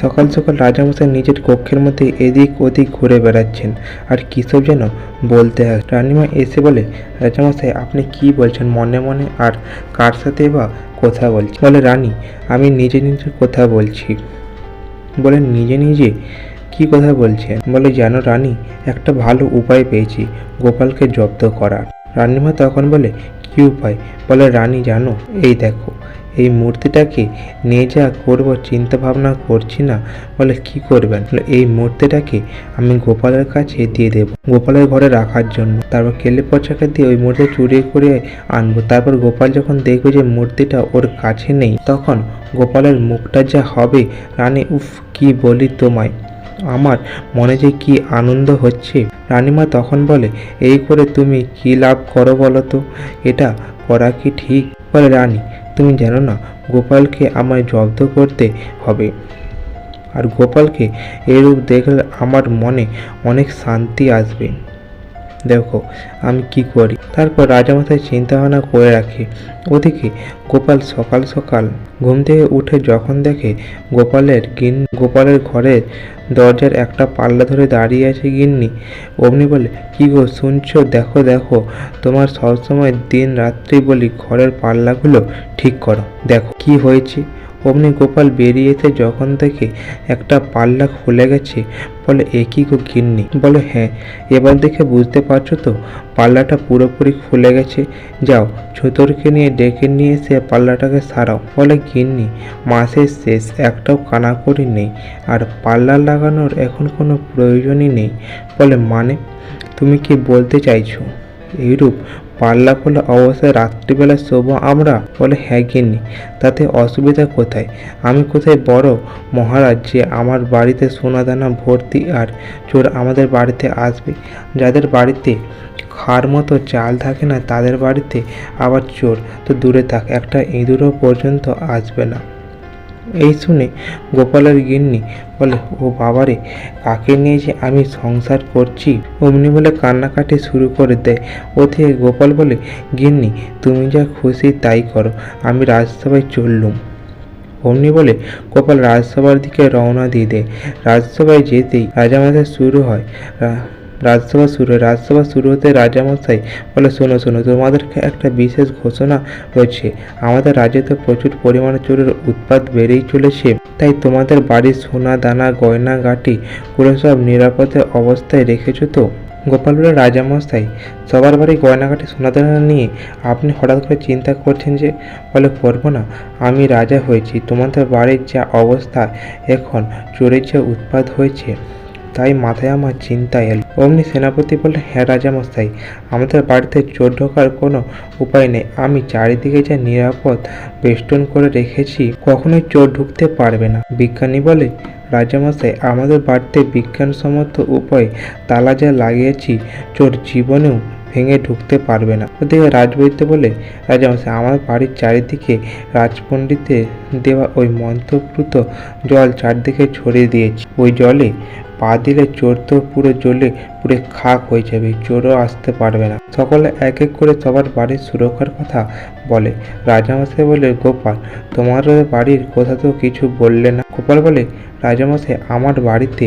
সকাল সকাল রাজামশাই নিজের কক্ষের মধ্যে এদিক ওদিক ঘুরে বেড়াচ্ছেন। আর কী সব যেন বলতে হয়। রানিমা এসে বলে, রাজামশাই, আপনি কি বলছেন মনে মনে? আর কার সাথে বা কথা বলছি বলে, রানী, আমি নিজে নিজে কথা বলছি। বলে, নিজে নিজে কি কথা বলছেন? বলে, জানো রানী, একটা ভালো উপায় পেয়েছি, গোপালকে জব্দ করার। রানীমা তখন বলে, কি উপায়? বলে, রানী, জানো, এই দেখো এই মূর্তিটাকে নিয়ে যা করব চিন্তা ভাবনা করছি না। বলে, কি করবেন? এই মূর্তিটাকে আমি গোপালের কাছে দিয়ে দেব, গোপালের ঘরে রাখার জন্য। তারপর কেলে পচাকে দিয়ে ওই মূর্তি চুরি করে আনব। তারপর গোপাল যখন দেখবে যে মূর্তিটা ওর কাছে নেই, তখন গোপালের মুখটা যা হবে, রানী, উফ, কি বলি তোমায়? আমার মনে যে কি আনন্দ হচ্ছে? রানীমা তখন বলে, এই করে তুমি কি লাভ করো বলো তো? এটা করা কি ঠিক? বলে, রানী তুমি জানো না, গোপালকে আমায় জব্দ করতে হবে। আর গোপালকে এরূপ দেখলে আমার মনে অনেক শান্তি আসবে। দেখো, আমি কি করি? তারপর রাজামাথায় চিন্তা ভাবনা করে রাখে। ওদিকে গোপাল সকাল সকাল ঘুম থেকে উঠে যখন দেখে গোপালের গিন, গোপালের ঘরের দরজার একটা পাল্লা ধরে দাঁড়িয়ে আছে গিন্নি, অমনি বলে, কি গো শুনছো? দেখো দেখো, তোমার সবসময় দিন রাত্রি বলি ঘরের পাল্লাগুলো ঠিক করো। দেখো, কি হয়েছে? অমনি গোপাল বেরিয়ে এসে যখন দেখে একটা পাল্লা খুলে গেছে। বলে একই গো গিন্নি? বলে হ্যাঁ এবার দেখে বুঝতে পারছ তো, পাল্লাটা পুরোপুরি খুলে গেছে। যাও, ছুতরকে নিয়ে ডেকে নিয়ে এসে পাল্লাটাকে সারাও। বলে, গিন্নি, মাসের শেষ একটাও কানাকড়ি নেই, আর পাল্লা লাগানোর এখন কোনো প্রয়োজনই নেই। বলে মানে তুমি কি বলতে চাইছো? এইরূপ পাল্লা খোলা অবস্থায় রাত্রিবেলা শোবো আমরা? বলে হ্যাঁ গিন্নি। তাতে অসুবিধা কোথায়? আমি কোথায় বড়? মহারাজ, যে আমার বাড়িতে সোনাদানা ভর্তি আর চোর আমাদের বাড়িতে আসবে। যাদের বাড়িতে খার মতো চাল থাকে না, তাদের বাড়িতে আবার চোর। তো দূরে থাক, একটা ইঁদুরও পর্যন্ত আসবে না। এই শুনে গোপালের গিন্নি বলে, ও বাবারে, কাকে নিয়ে যে আমি সংসার করছি? অমনি বলে কান্নাকাটি শুরু করে দেয়। ও থেকে গোপাল বলে, গিন্নি, তুমি যা খুশি তাই করো, আমি রাজসভায় চললুম। অমনি বলে, গোপাল রাজসভার দিকে রওনা দিয়ে দেয় রাজসভায় যেতেই রাজামাতা শুরু হয়। রাজসভা শুরু হয়। রাজসভা শুরু হতে রাজামশাই বলে, শোনো শোনো তোমাদেরকে একটা বিশেষ ঘোষণা রয়েছে। আমাদের রাজ্যে তো প্রচুর পরিমাণে চোরের উৎপাত বেড়েই চলেছে। তাই তোমাদের বাড়ির সোনা, দানা, গয়না, গাটি, পুরো সব নিরাপদে অবস্থায় রেখেছো তো? গোপাল বলে, রাজামশাই, সবার বাড়ি গয়নাঘাটে সোনা, দানা নিয়ে আপনি হঠাৎ করে চিন্তা করছেন যে? বলে, করব না। আমি রাজা হয়েছি। তোমাদের বাড়ির যা অবস্থা এখন চোরের যে উৎপাত হয়েছে। তাই মাথায় আমার চিন্তা এল। অমনি সেনাপতি বলল হ্যাঁ রাজামশাই, আমাদের বাড়িতে চোর ঢোকার কোনো উপায় নেই। আমি চারিদিকে যা নিরাপদ বেষ্টন করে রেখেছি, কখনোই চোর ঢুকতে পারবে না। বিজ্ঞানী বলে, রাজামশাই, আমাদের বাড়িতে বিজ্ঞানসম্মত উপায় তালা যা লাগিয়েছি, চোর জীবনেও ভেঙে ঢুকতে পারবে না। ওদিকে রাজবৈদ্য বলে, রাজামশাই, আমার বাড়ির চারিদিকে রাজপণ্ডিতের দেওয়া ওই মন্ত্রপ্লুত জল চারদিকে ছড়িয়ে দিয়েছি। ওই জলে পা দিলে চোর তো পুরো জ্বলে পুরে খাক হয়ে যাবে, চোরও আসতে পারবে না। সকলে এক এক করে সবার বাড়ির সুরক্ষার কথা বলে। রাজামশাই বলে, গোপাল, তোমার বাড়ির কথা তো কিছু বললে না? গোপাল বলে রাজামশাই, আমার বাড়িতে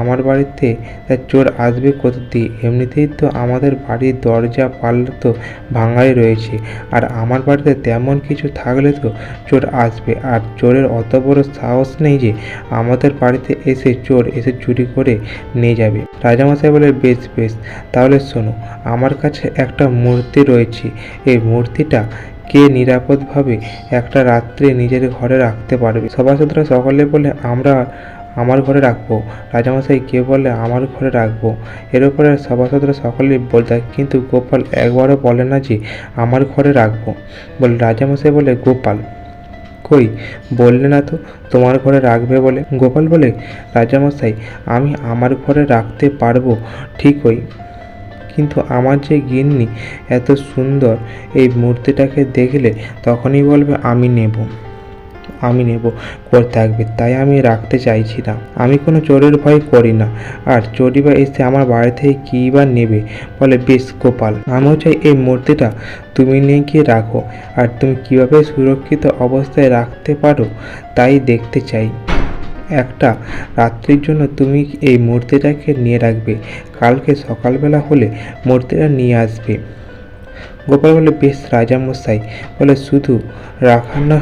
আমার বাড়িতে তা চোর আসবে কোথা দিয়ে এমনিতেই তো আমাদের বাড়ির দরজা, পাল্লা তো ভাঙাই রয়েছে। আর আমার বাড়িতে তেমন কিছু থাকলে তো চোর আসবে। আর চোরের অত বড় সাহস নেই যে আমাদের বাড়িতে এসে চোর এসে চুরি করে নিয়ে যাবে। রাজামশাই বলে, বেশ বেশ। তাহলে শোনো, আমার কাছে একটা মূর্তি রয়েছে। এই মূর্তিটা কে নিরাপদভাবে একটা রাত্রে নিজের ঘরে রাখতে পারবে? সভাসদরা সকলে বলে, আমরা আমার ঘরে রাখব। রাজামশাই কে বলে, আমার ঘরে রাখব? এর উপরে সভাসদরা সকলেই বলতে কিন্তু গোপাল একবারও বলে না যে আমার ঘরে রাখব। বলে রাজামশাই বলে, গোপাল কই? বললে না তো তোমার ঘরে রাখবে বলে? গোপাল বলে, রাজামশাই, আমি আমার ঘরে রাখতে পারব। ঠিক ঠিকই কিন্তু আমার যে গিন্নি এত সুন্দর এই মূর্তিটাকে দেখলে তখনই বলবে, আমি নেব আমি নেব করতে থাকবে। তাই আমি রাখতে চাইছি না। আমি কোনো চোরের ভয় করি না। আর চোরই বা এসে আমার বাড়ি থেকে কী বা নেবে? বলে, বেশ গোপাল, আমিও চাই এই মূর্তিটা তুমি নিয়ে গিয়ে রাখো। আর তুমি কীভাবে সুরক্ষিত অবস্থায় রাখতে পারো তাই দেখতে চাই। একটা। রাত্রির জন্য তুমি এই মূর্তিটাকে নিয়ে রাখবে। কালকে সকালবেলা হলে মূর্তিটা নিয়ে আসবে। গোপাল বলে, বেশ রাজামশাই। বলে, শুধু রাখা না,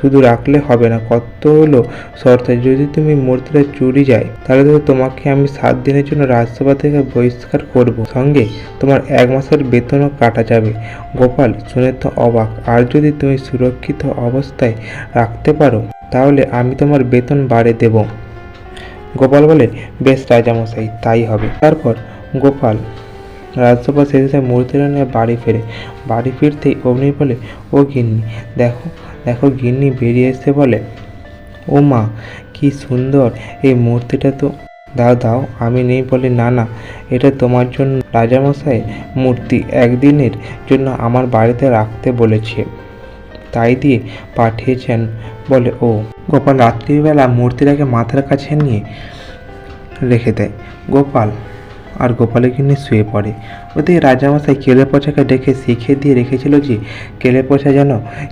শুধু রাখলে হবে না। কত হলো শর্ত, যদি তুমি মূর্তিটা চুরি যায়, তাহলে তো তোমাকে আমি সাত দিনের জন্য রাজসভা থেকে বহিষ্কার করব। সঙ্গে তোমার এক মাসের বেতনও কাটা যাবে। গোপাল শুনে তো অবাক। আর যদি তুমি সুরক্ষিত অবস্থায় রাখতে পারো তাহলে আমি তোমার বেতন বাড়ে দেব। গোপাল বলে, বেশ রাজামশাই, তাই হবে। তারপর গোপাল রাজসভা শেষে মূর্তিটা নিয়ে বাড়ি ফেরে। বাড়ি ফিরতেই অমনি বলে, ও গিন্নি, দেখো দেখো গিন্নি বেরিয়ে এসে বলে। ও মা, কি সুন্দর, এই মূর্তিটা তো। দাও দাও, আমি নেই বলে, না না, এটা তোমার জন্য রাজামশাই মূর্তি একদিনের জন্য আমার বাড়িতে রাখতে বলেছে। তাই দিয়ে পাঠিয়েছেন বলে ও গোপাল রাত্রিবেলা মূর্তিটাকে মাথার কাছে নিয়ে রেখে দেয়। গোপাল আর গোপালের কিনে শুয়ে পড়ে। ওদিকে রাজামশাই কেলে পচাকে ডেকে শিখিয়ে দিয়ে রেখেছিল যে কেলে পচা যেন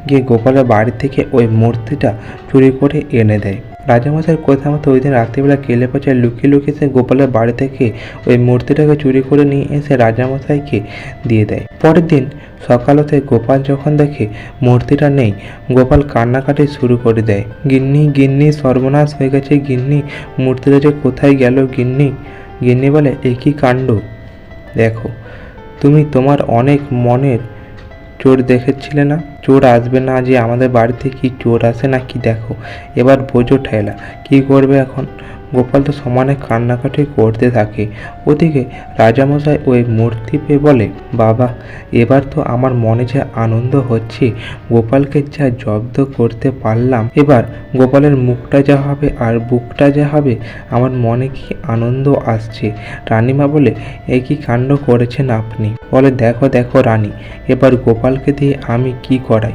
গিয়ে গোপালের বাড়ি থেকে ওই মূর্তিটা চুরি করে এনে দেয়। রাজামশাইয়ের কথা মতো ওই দিন রাত্রিবেলা কেলে পচা লুকিয়ে লুকিয়ে সে গোপালের বাড়ি থেকে ওই মূর্তিটাকে চুরি করে নিয়ে এসে রাজামশাইকে দিয়ে দেয়। পরের দিন সকাল হতে গোপাল যখন দেখে মূর্তিটা নেই, গোপাল কান্নাকাটি শুরু করে দেয়, গিন্নি গিন্নি, সর্বনাশ হয়ে গেছে গিন্নি, মূর্তিটা যে কোথায় গেল গিন্নি? গিন্নি বলে, এ কী কাণ্ড? দেখো, তুমি তোমার অনেক মনের চোর দেখেছিলে না? চোর আসবে না যে আমাদের বাড়িতে কি চোর আসে না কি দেখো? এবার বোঝো ঠেলা, কি করবে এখন? গোপাল তো সমানে কান্নাকাটি করতে থাকে। ওদিকে রাজামশাই ওই মূর্তি পেয়ে বলে, বাবা, এবার তো আমার মনে যে আনন্দ হচ্ছে, গোপালকে যা জব্দ করতে পারলাম, এবার গোপালের মুখটা যা হবে আর বুকটা যা হবে, আমার মনে কি আনন্দ আসছে? রানীমা বলে, এ কি কাণ্ড করেছেন আপনি? বলে, দেখো দেখো রানী, এবার গোপালকে দিয়ে আমি কি করাই?